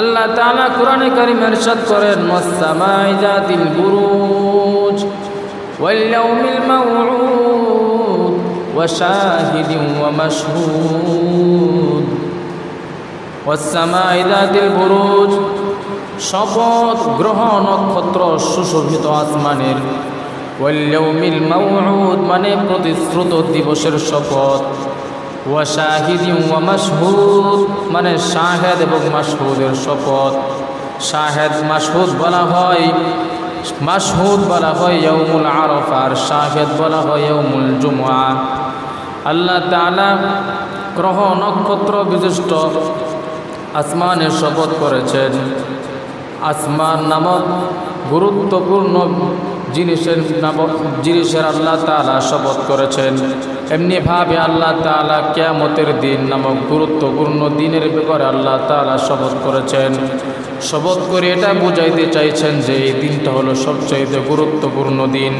আল্লাহ তাআলা কোরআনে কারীম ইরশাদ করেন, ওয়াস-সামাই যাতিল বুরুজ ওয়াল ইয়াউমিল মাউউদ ওয়া শাহিদিন ওয়া মাশহুদ। ওয়াস-সামাই বুরুজ শপথ গ্রহ নক্ষত্র সুশোভিত আসমানের। ওয়াল ইয়াউমিল মাউউদ মানে প্রতিশ্রুত দিবসের শপথ। ওয়া মানে শাহেদ এবং মাসহুদের শপথ। শাহেদ, মাশহুদ বলা হয়, মাশহুদ বলা হয় ইয়াউমুল আরাফা আর শাহেদ বলা হয় ইয়াউমুল জুমআ। আল্লাহ তাআলা গ্রহ, নক্ষত্র বিশিষ্ট আসমানের শপথ করেছেন। আসমান নামক গুরুত্বপূর্ণ জিনিসের জিনিসের আল্লাহ তালা শপথ করেছেন। এমনিভাবে আল্লাহ তালা কেয়ামতের দিন নামক গুরুত্বপূর্ণ দিনের ব্যাপারে আল্লাহ তালা শপথ করেছেন। শপথ করে এটা বুঝাইতে চাইছেন যে এই দিনটা হলো সবচাইতে গুরুত্বপূর্ণ দিন।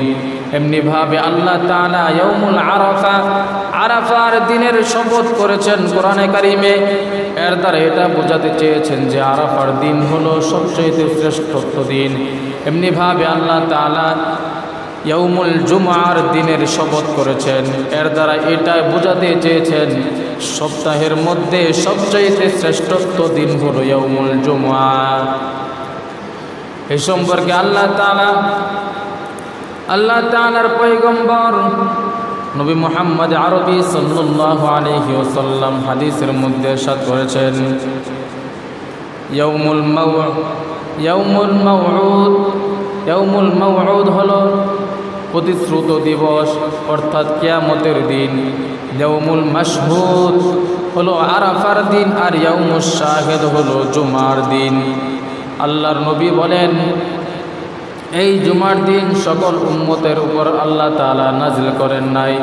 এমনিভাবে আল্লাহ তাআলা ইয়াউমুল আরাফা আরাফার দিনের শপথ করেছেন কোরআনে কারিমে। এর দ্বারা এটা বোঝাতে চেয়েছেন যে আরাফার দিন হলো সবচাইতে শ্রেষ্ঠত্ব দিন। এমনিভাবে আল্লাহ তাআলা ইয়ৌমুল জুমার দিনের শপথ করেছেন। এর দ্বারা এটা বোঝাতে চেয়েছেন সপ্তাহের মধ্যে সবচাইতে শ্রেষ্ঠত্ব দিন হলো ইয়ৌমুল জুমা এই সম্পর্কে আল্লাহ তাআলা আল্লাহ তাআলার পয়গম্বর নবী মোহাম্মদ আরবি সাল্লাল্লাহু আলাইহি ওয়াসাল্লাম হাদিসের মধ্যে সাত করেছেন, ইয়াউমুল মাউ ইয়াউমুল মাউউদ ইয়াউমুল মাউউদ হলো প্রতিশ্রুত দিবস, অর্থাৎ কিয়ামতের দিন। ইয়াউমুল মাশহুদ হলো আরাফার দিন আর ইয়াউমুস শাহেদ হলো জুমার দিন। আল্লাহর নবী বলেন এই জুমার দিন সকল উম্মতের উপর আল্লাহ তালা নাজিল করেন নাই।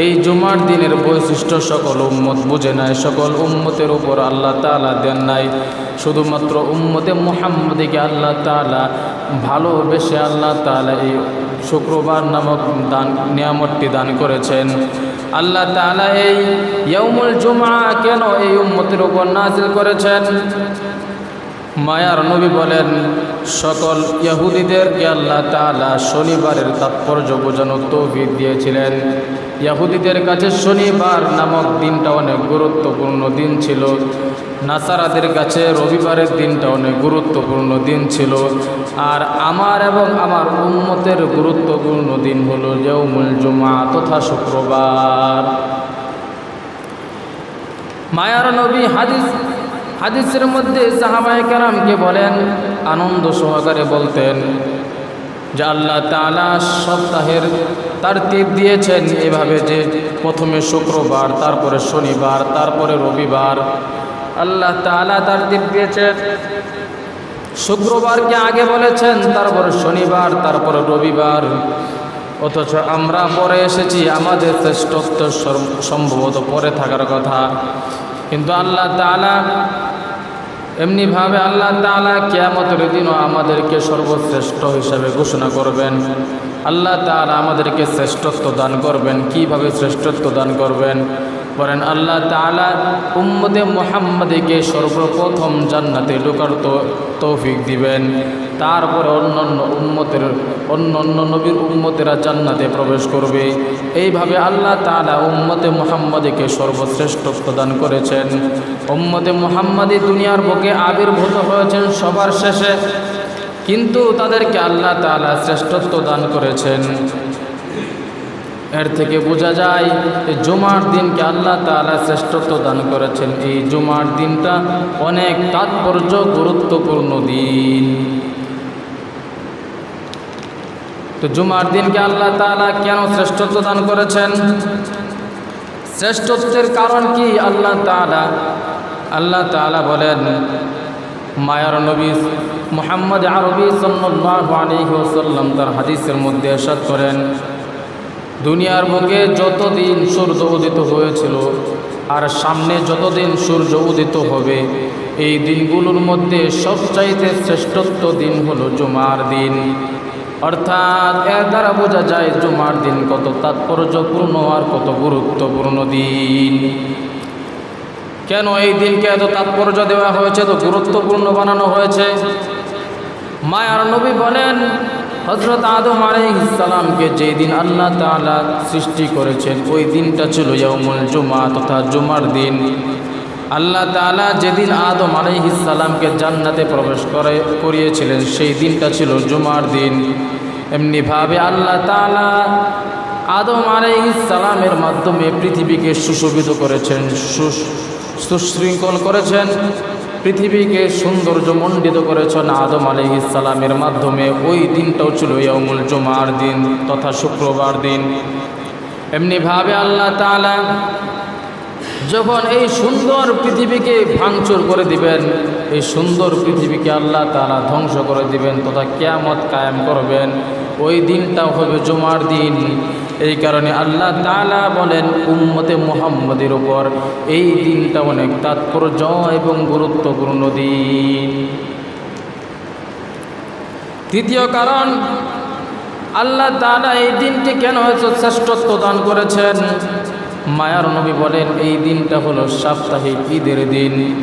এই জুমার দিনের বৈশিষ্ট্য সকল উম্মত বুঝে নাই, সকল উম্মতের উপর আল্লাহ তালা দেন নাই। শুধুমাত্র উম্মতে মোহাম্মদীকে আল্লাহ তালা ভালোবেসে আল্লাহ তালা এই শুক্রবার নামক দান, নিয়ামতটি দান করেছেন। আল্লাহ তালা এই ইয়ৌমুল জুমা কেন এই উম্মতের উপর নাজিল করেছেন? মায়ার নবী বলেন, সকল ইয়াহুদিদেরকে আল্লাহ তালা শনিবারের তাৎপর্য বোঝানোর তৌফিক দিয়েছিলেন। ইয়াহুদিদের কাছে শনিবার নামক দিনটা অনেক গুরুত্বপূর্ণ দিন ছিল। নাসারাদের কাছে রবিবারের দিনটা অনেক গুরুত্বপূর্ণ দিন ছিল। আর আমার এবং আমার উন্মতের গুরুত্বপূর্ণ দিন হলো জৌমুল জুমা তথা শুক্রবার। মায়ার নবী হাদিস হাদিসের মধ্যে সাহাবাই কারামকে বলেন, আনন্দ সহকারে বলতেন যে আল্লাহ তালা সপ্তাহের তার তীর দিয়েছেন এভাবে যে প্রথমে শুক্রবার, তারপরে শনিবার, তারপরে রবিবার আল্লাহ তালা তার তীর দিয়েছেন। শুক্রবারকে আগে বলেছেন, তারপরে শনিবার, তারপরে রবিবার। অথচ আমরা পরে এসেছি, আমাদের শ্রেষ্ঠত্ব সম্ভবত পরে থাকার কথা। কিন্তু আল্লাহ তালা এমনিভাবে আল্লাহ তালা কেয়ামতের দিনও আমাদেরকে সর্বশ্রেষ্ঠ হিসাবে ঘোষণা করবেন। আল্লাহ তালা আমাদেরকে শ্রেষ্ঠত্ব দান করবেন। কীভাবে শ্রেষ্ঠত্ব দান করবেন? বলেন, আল্লাহ তালা উম্মদে মোহাম্মদেকে সর্বপ্রথম জান্নাতে ঢোকার তৌফিক দিবেন। তারপরে অন্য অন্য উম্মতের অন্য অন্য নবীর উম্মতেরা জান্নাতে প্রবেশ করবে। এইভাবে আল্লাহ তালা উম্মতে মোহাম্মদীকে সর্বশ্রেষ্ঠ প্রদান করেছেন। উম্মতে মোহাম্মদী দুনিয়ার বুকে আবির্ভূত হয়েছেন সবার শেষে, কিন্তু তাদেরকে আল্লাহ তালা শ্রেষ্ঠত্ব দান করেছেন। এর থেকে বোঝা যায় এই জুমার দিনকে আল্লাহ তালা শ্রেষ্ঠত্ব দান করেছেন। এই জুমার দিনটা অনেক তাৎপর্য, গুরুত্বপূর্ণ দিন। তো জুমার দিনকে আল্লাহ তালা কেন শ্রেষ্ঠত্ব দান করেছেন? শ্রেষ্ঠত্বের কারণ কি? আল্লাহ তালা আল্লাহ তালা বলেন, মায়ার নবী মোহাম্মদ আরবি সাল্লাহ আলী তার হাদিসের মধ্যে এরশাদ করেন, দুনিয়ার বুকে যতদিন সূর্য উদিত হয়েছিল আর সামনে যতদিন সূর্য উদিত হবে, এই দিনগুলোর মধ্যে সবচাইতে শ্রেষ্ঠত্ব দিন হলো জুমার দিন। অর্থাৎ এর দ্বারা বোঝা যায় জুমার দিন কত তাৎপর্যপূর্ণ আর কত গুরুত্বপূর্ণ দিন। কেন এই দিনকে এত তাৎপর্য দেওয়া হয়েছে তো গুরুত্বপূর্ণ বানানো হয়েছে? মায়ার নবী বলেন হজরত আদম আলাইসালামকে যেই দিন আল্লাহ তাআলা সৃষ্টি করেছেন, ওই দিনটা ছিল ইয়ামুল জুমা তথা জুমার দিন। আল্লাহ তাআলা যেদিন আদম আলাইহিসালামকে জান্নাতে প্রবেশ করে, করিয়েছিলেন, সেই দিনটা ছিল জুমার দিন। এমনিভাবে আল্লাহ তাআলা আদম আলাইহিসালামের মাধ্যমে পৃথিবীকে সুশোভিত করেছেন সুশৃঙ্খল করেছেন, পৃথিবীকে সৌন্দর্য মণ্ডিত করেছেন আদম আলাইহিসালামের মাধ্যমে। ওই দিনটাও ছিল ইয়ামুল জুমার দিন তথা শুক্রবার দিন। এমনিভাবে আল্লাহ তাআলা যখন এই সুন্দর পৃথিবীকে ভাঙচুর করে দিবেন, এই সুন্দর পৃথিবীকে আল্লাহ তাআলা ধ্বংস করে দিবেন তথা কেয়ামত কায়েম করবেন। ওই দিনটাও হবে জুমার দিন। এই কারণে আল্লাহ তালা বলেন, উম্মতে মোহাম্মদের উপর এই দিনটা অনেক তাৎপর্য এবং গুরুত্বপূর্ণ দিন। তৃতীয় কারণ, আল্লাহ তালা এই দিনটি কেন শ্রেষ্ঠত্ব দান করেছেন? মায়ার নবী বলেন, এই দিনটা হলো সাপ্তাহিক ঈদের দিন।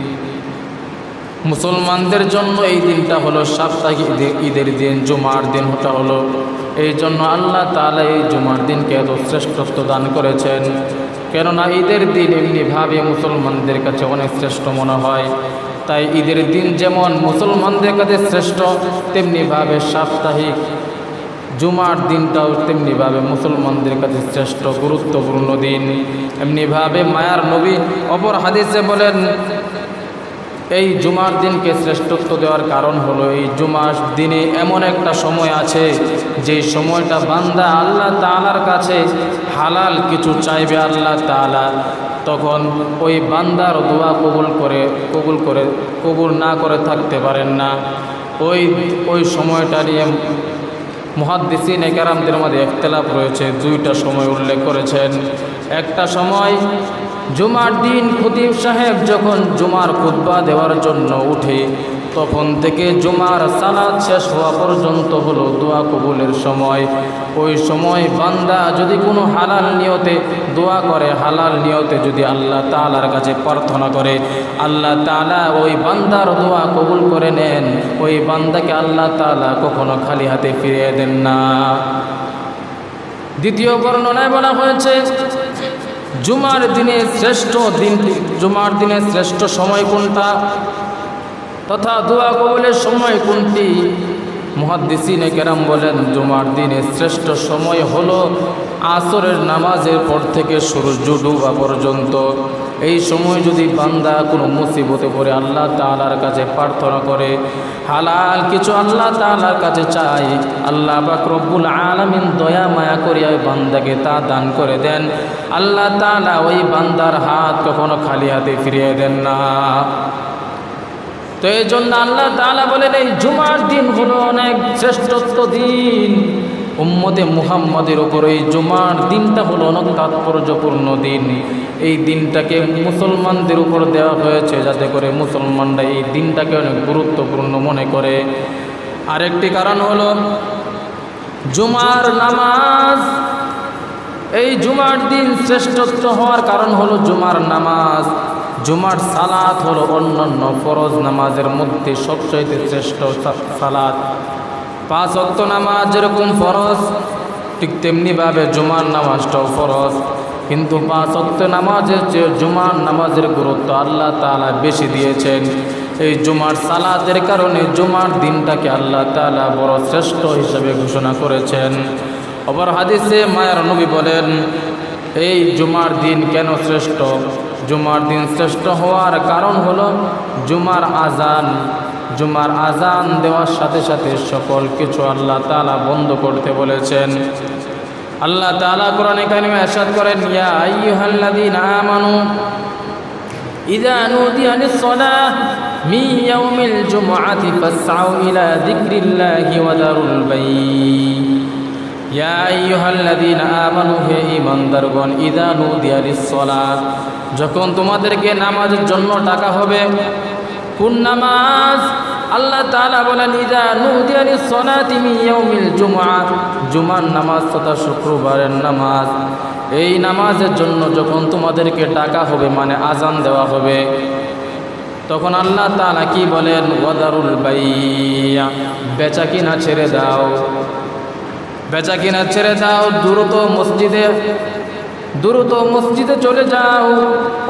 মুসলমানদের জন্য এই দিনটা হলো সাপ্তাহিক ঈদে- ঈদের দিন, জুমার দিন ওটা হলো। এই জন্য আল্লাহ তাআলা এই জুমার দিনকে এত শ্রেষ্ঠত্ব দান করেছেন। কেননা ঈদের দিন এমনিভাবে মুসলমানদের কাছে অনেক শ্রেষ্ঠ মনে হয়। তাই ঈদের দিন যেমন মুসলমানদের কাছে শ্রেষ্ঠ, তেমনিভাবে সাপ্তাহিক জুমার দিনটাও তেমনিভাবে মুসলমানদের কাছে শ্রেষ্ঠ, গুরুত্বপূর্ণ দিন। এমনিভাবে মায়ার নবী অপর হাদিসে বলেন, এই জুমার দিনকে শ্রেষ্ঠত্ব দেওয়ার কারণ হলো এই জুমার দিনে এমন একটা সময় আছে, যে সময়টা বান্দা আল্লাহ তাআলার কাছে হালাল কিছু চাইবে আল্লাহ তাআলা। তখন ওই বান্দার দোয়া কবুল করে কবুল করে, কবুল না করে থাকতে পারেন না। ওই ওই সময়টা নিয়ে মহাদ্দিসিন একারামদের মধ্যে একতলাপ রয়েছে, দুইটা সময় উল্লেখ করেছেন। একটা সময় জুমার দিন খতিব সাহেব যখন জুমার খুতবা দেওয়ার জন্য উঠে তখন থেকে জুমার সালাদ শেষ হওয়া পর্যন্ত হলো দোয়া কবুলের সময়। ওই সময় বান্দা যদি কোনো হালাল নিয়তে দোয়া করে, হালাল নিয়তে যদি আল্লাহ তালার কাছে প্রার্থনা করে, আল্লাহ তাআলা ওই বান্দার দোয়া কবুল করে নেন। ওই বান্দাকে আল্লাহ তালা কখনো খালি হাতে ফিরিয়ে দেন না। দ্বিতীয় বর্ণনায় বলা হয়েছে, জুমার দিনে শ্রেষ্ঠ দিনটি জুমার দিনে শ্রেষ্ঠ সময় কোনটা? তথা দোয়া কবলের সময় কোনটি? মহাদ্দিসিনে কেরাম বলেন, জুমার দিনে শ্রেষ্ঠ সময় হলো আসরের নামাজের পর থেকে সূর্য ডুবা পর্যন্ত। এই সময় যদি বান্দা কোনো মুসিবতে পড়ে, আল্লাহ তাআলার কাছে প্রার্থনা করে, হালাল কিছু আল্লাহ তাআলার কাছে চাই আল্লাহ পাক রব্বুল আলামিন দয়া, মায়া করিয়া ওই বান্দাকে তা দান করে দেন। আল্লাহ তাআলা ওই বান্দার হাত কখনো খালি হাতে ফিরিয়ে দেন না। তো এই জন্য আল্লাহ তাআলা বলেন, এই জুমার দিন হলো অনেক শ্রেষ্ঠত্ব দিন। উম্মদে মুহাম্মদের ওপর এই জুমার দিনটা হলো অনেক তাৎপর্যপূর্ণ দিন। এই দিনটাকে মুসলমানদের উপর দেওয়া হয়েছে যাতে করে মুসলমানরা এই দিনটাকে অনেক গুরুত্বপূর্ণ মনে করে। আরেকটি কারণ হলো, জুমার নামাজ, এই জুমার দিন শ্রেষ্ঠত্ব হওয়ার কারণ হলো জুমার নামাজ। জুমার সালাত হলো অন্যান্য ফরজ নামাজের মধ্যে সবচাইতে শ্রেষ্ঠ সালাত। পাঁচ অক্ত নামাজ যেরকম ফরজ, ঠিক তেমনিভাবে জুমার নামাজটাও ফরজ। কিন্তু পাঁচ অক্ত নামাজের চেয়ে জুমার নামাজের গুরুত্ব আল্লাহ তাআলা বেশি দিয়েছেন। এই জুমার সালাতের কারণে জুমার দিনটাকে আল্লাহ তাআলা বড় শ্রেষ্ঠ হিসেবে ঘোষণা করেছেন। অপর হাদিসে মায়ের নবী বলেন, এই জুমার দিন কেন শ্রেষ্ঠ? জুমার দিন শ্রেষ্ঠ হওয়ার কারণ হলো জুমার আজান। জুমার আজান দেওয়ার সাথে সাথে সকল কিছু আল্লাহ তালা বন্ধ করতে বলেছেন। আল্লাহ তালা কোরআন এখানে আসাদ করেন, ইয়া আইয়ুহাল্লাযীনা আমানু দারুল বাই ইয়া আইয়ুহাল্লাযীনা আমানু হে ঈমানদারগণ ইযা নুদিয়া লিস-সালাত যখন তোমাদেরকে নামাজের জন্য ডাকা হবে, কোন নামাজ? আল্লাহ তাআলা বলেন ইযা নুদিয়া লিস-সালাতি মিন ইয়াউমিল জুমআ জুমার নামাজ তথা শুক্রবারের নামাজ। এই নামাজের জন্য যখন তোমাদেরকে ডাকা হবে মানে আজান দেওয়া হবে, তখন আল্লাহ তাআলা কি বলেন? ওয়াদারুল বাইয়া, বেচা কিনা ছেড়ে দাও। বেচা কিনা ছেড়ে দাও, দ্রুত মসজিদে দ্রুত মসজিদে চলে যাও।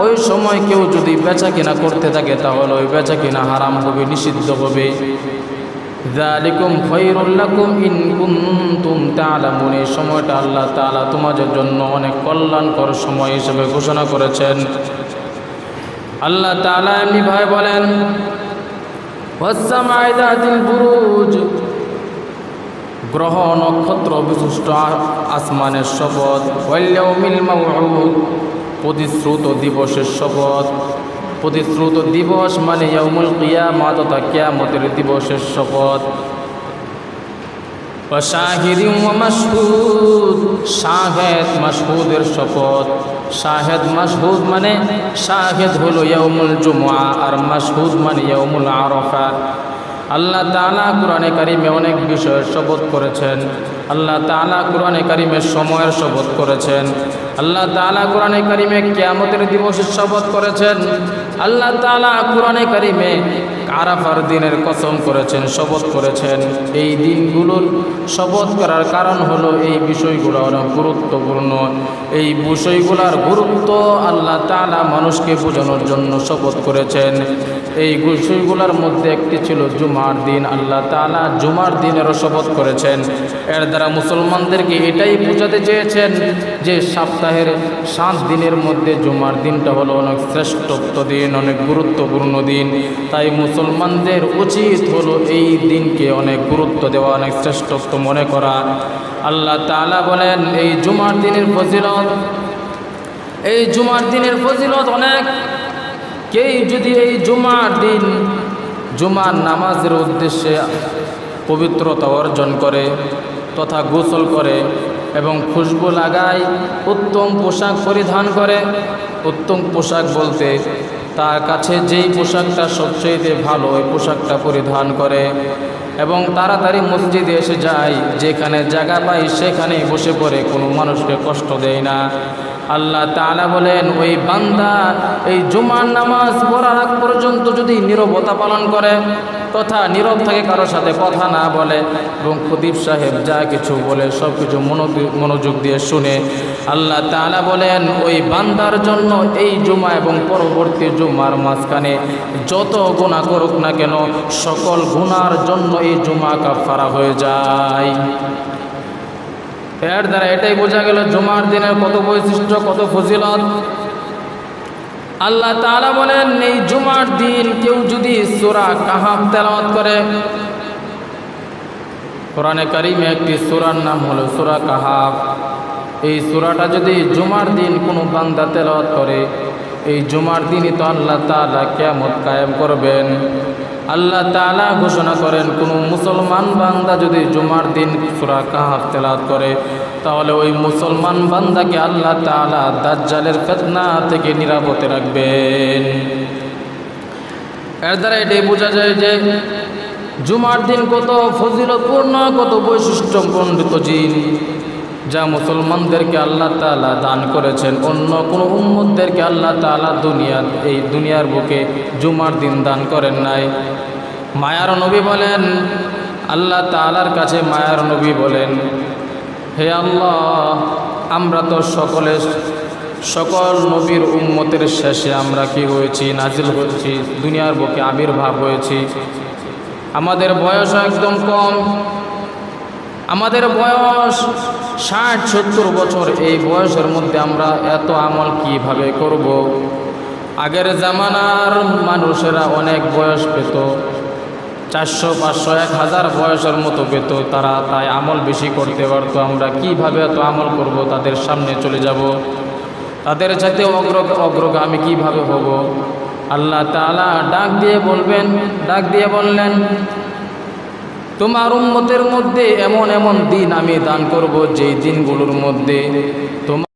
ওই সময় কেউ যদি বেচা কিনা করতে থাকে, তাহলে ওই বেচা কিনা হারাম হবে, নিষিদ্ধ হবে। যালিকুম খৈরুল লাকুম ইন কুনতুম তা'লামুন এই সময়টা আল্লাহ তাআলা তোমাদের জন্য অনেক কল্যাণকর সময় হিসেবে ঘোষণা করেছেন। আল্লাহ তাআলা এমনি ভাই বলেন ওয়াসসামা'i যাতিল বুরুজ গ্রহ নক্ষত্র বিশিষ্ট আসমানের শপথ। ওয়াল্যাউমিল মাউউদ, প্রতিশ্রুত দিবসের শপথ। প্রতিশ্রুত দিবস মানে ইয়াউমুল কিয়ামা তথা কিয়ামতের দিবসের শপথ। শাহিদি মাসহুদ শাহেদ মাসহুদের শপথ। শাহেদ মাসহুদ মানে শাহেদ হলো ইয়াউমুল জুমআ আর মাসহুদ মানে ইয়াউমুল আরাফা। আল্লাহ তালা কোরআনে কারিমে অনেক বিষয়ের শপথ করেছেন। আল্লাহ তালা কোরআনে কারিমে সময়ের শপথ করেছেন। আল্লাহ তালা কোরআনে কারিমে কিয়ামতের দিবসের শপথ করেছেন। আল্লাহ তালা কোরআনে কারিমে আরাফার দিনের কসম করেছেন, শপথ করেছেন। এই দিনগুলোর শপথ করার কারণ হলো এই বিষয়গুলো অনেক গুরুত্বপূর্ণ। এই বিষয়গুলোর গুরুত্ব আল্লাহ তাআলা মানুষকে বোঝানোর জন্য শপথ করেছেন। এই বিষয়গুলোর মধ্যে একটি ছিল জুমার দিন, আল্লাহ তাআলা জুমার দিনেরও শপথ করেছেন। এর দ্বারা মুসলমানদেরকে এটাই বোঝাতে চেয়েছেন যে সপ্তাহের সাত দিনের মধ্যে জুমার দিনটা হলো অনেক শ্রেষ্ঠত্ব দিন, অনেক গুরুত্বপূর্ণ দিন। তাই মুসলমানদের উচিত হলো এই দিনকে অনেক গুরুত্ব দেওয়া, অনেক শ্রেষ্ঠত্ব মনে করা। আল্লাহ তাআলা বলেন, এই জুমার দিনের ফজিলত, এই জুমার দিনের ফজিলত অনেক। কেই যদি এই জুমার দিন, জুমার নামাজের উদ্দেশ্যে পবিত্রতা অর্জন করে, তথা গোসল করে এবং খুশবু লাগায়, উত্তম পোশাক পরিধান করে, উত্তম পোশাক বলতে তার কাছে যেই পোশাকটা সবচেয়ে ভালো, ওই পোশাকটা পরিধান করে এবং তাড়াতাড়ি মসজিদে এসে যায়। যেখানে জায়গা পাই সেখানে বসে পড়ে, কোনো মানুষকে কষ্ট দেয় না। আল্লাহ তালা বলেন, ওই বান্দা এই জুমার নামাজ পড়ার আগ পর্যন্ত যদি নিরবতা পালন করে তথা নীরব থাকে কারোর সাথে কথা না বলে এবং খতিব সাহেব যা কিছু বলে সব কিছু মনোযোগ দিয়ে শুনে আল্লাহ তাআলা বলেন, ওই বান্দার জন্য এই জুমা এবং পরবর্তী জুমার মাঝখানে যত গুণা করুক না কেন, সকল গুণার জন্য এই জুমা কাফারা হয়ে যায়। এর দ্বারা এটাই বোঝা গেল জুমার দিনের কত বৈশিষ্ট্য, কত ফজিলত। আল্লাহ তাআলা বলেন, এই জুমার দিন কেউ যদি সূরা কাহাফ তেলাওয়াত করে, কোরআনে কারিমে একটি সূরার নাম হলো সূরা কাহাব এই সূরাটা যদি জুমার দিন কোনো বান্দা তেলাওয়াত করে, এই জুমার দিনই তো আল্লাহ তালা কেমত কায়েম করবেন। আল্লাহ তাআলা ঘোষণা করেন, কোনো মুসলমান বান্দা যদি জুমার দিন সূরা কাহাফ তেলাওয়াত করে তাহলে ওই মুসলমান বান্দাকে আল্লাহ তাআলা দাজ্জালের ফিতনা থেকে নিরাপদে রাখবেন। এর দ্বারা এটাই বোঝা যায় যে জুমার দিন কত ফজিলতপূর্ণ, কত বৈশিষ্ট্যমণ্ডিত দিন যা মুসলমানদেরকে আল্লাহ তাআলা দান করেছেন। অন্য কোনো উম্মতদেরকে আল্লাহ তাআলা দুনিয়ার এই দুনিয়ার বুকে জুমার দিন দান করেন নাই। মায়ার নবী বলেন, আল্লাহ তাআলার কাছে মায়ার নবী বলেন হে আল্লাহ, আমরা তো সকলে, সকল নবীর উম্মতের শেষে আমরা কি হয়েছি? নাজিল হয়েছি, দুনিয়ার বুকে আবির্ভাব হয়েছি। আমাদের বয়স একদম কম। আমাদের বয়স ষাট, সত্তর বছর, এই বয়সের মধ্যে আমরা এত আমল কীভাবে করব। আগের জামানার মানুষেরা অনেক বয়স পেত। চারশো, পাঁচশো, এক হাজার বয়সের মতো পেত তারা তাই আমল বেশি করতে পারতো। আমরা কীভাবে এত আমল করব, তাদের সামনে চলে যাব। তাদের সাথে অগ্র, অগ্রগামী কীভাবে হব? আল্লাহ তাআলা ডাক দিয়ে বলবেন, ডাক দিয়ে বললেন, তোমার উম্মতের মধ্যে এমন এমন দিন আমি দান করব, যেই দিনগুলোর মধ্যে তোমার